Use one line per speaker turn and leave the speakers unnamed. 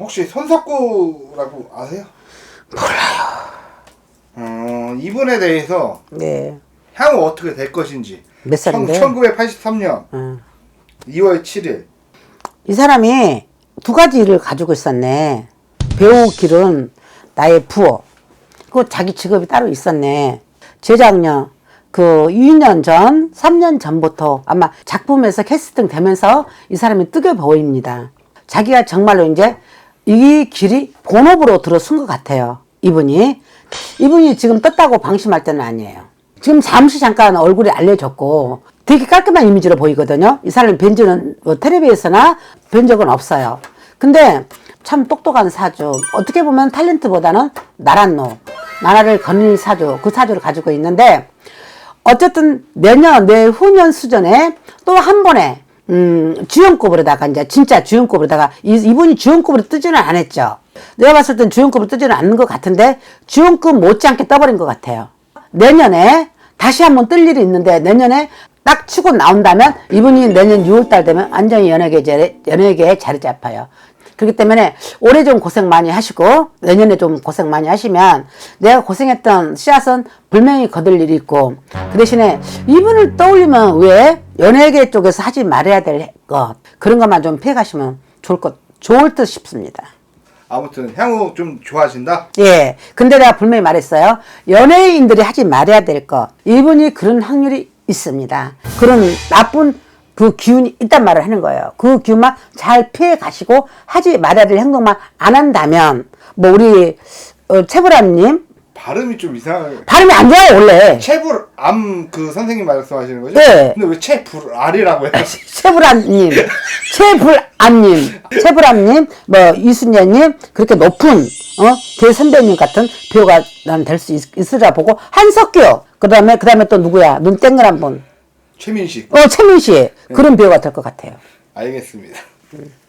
혹시 손석구라고 아세요? 몰라요. 어, 이분에 대해서
네.
향후 어떻게 될 것인지.
몇 살인데?
1983년
응.
2월 7일.
이 사람이 두 가지 를 가지고 있었네. 배우 길은 나의 부호. 그 자기 직업이 따로 있었네. 재작년 그 2년 전, 3년 전부터 아마 작품에서 캐스팅 되면서 이 사람이 뜨게 보입니다. 자기가 정말로 이제 이 길이 본업으로 들어선 것 같아요. 이분이. 이분이 지금 떴다고 방심할 때는 아니에요. 지금 잠시 잠깐 얼굴이 알려졌고 되게 깔끔한 이미지로 보이거든요. 이 사람이 뵌지는 뭐 텔레비에서나 뵌 적은 없어요. 근데 참 똑똑한 사주. 어떻게 보면 탤런트보다는 나란노. 나라를 거닐 사주. 그 사주를 가지고 있는데 어쨌든 내년 내후년 수전에 또 한 번에 음, 주연급으로다가 이제 진짜 주연급으로다가 이, 이분이 주연급으로 뜨지는 않았죠. 내가 봤을 땐 주연급으로 뜨지는 않는 것 같은데 주연급 못지않게 떠버린 것 같아요. 내년에 다시 한번 뜰 일이 있는데 내년에 딱 치고 나온다면 이분이 내년 6월달 되면 완전히 연예계 자리, 연예계에 자리 잡아요. 그렇기 때문에 올해 좀 고생 많이 하시고 내년에 좀 고생 많이 하시면 내가 고생했던 씨앗은 분명히 거둘 일이 있고 그 대신에 이분을 떠올리면 왜 연예계 쪽에서 하지 말아야 될 것 그런 것만 좀 피해 가시면 좋을 것 좋을 듯 싶습니다.
아무튼 향후 좀 좋아하신다.
예. 근데 내가 분명히 말했어요. 연예인들이 하지 말아야 될 것. 이분이 그런 확률이 있습니다. 그런 나쁜 그 기운이 있단 말을 하는 거예요. 그 기운만 잘 피해 가시고 하지 말아야 될 행동만 안 한다면, 뭐, 우리, 어, 채브라님,
발음이 좀 이상해요.
발음이 안 좋아요, 원래.
채불암 그 선생님 말씀하시는 거죠?
네.
근데 왜 채불알이라고 해요?
채브라님, 채불안님, 채브라님, 뭐, 이순녀님, 그렇게 높은, 어, 대선배님 같은 배우가 난될수 있으라 보고, 한석규, 그 다음에, 그 다음에 또 누구야? 눈 땡글한 분.
최민식.
어, 최민 씨. 그런 배우가 될 것 같아요.
알겠습니다.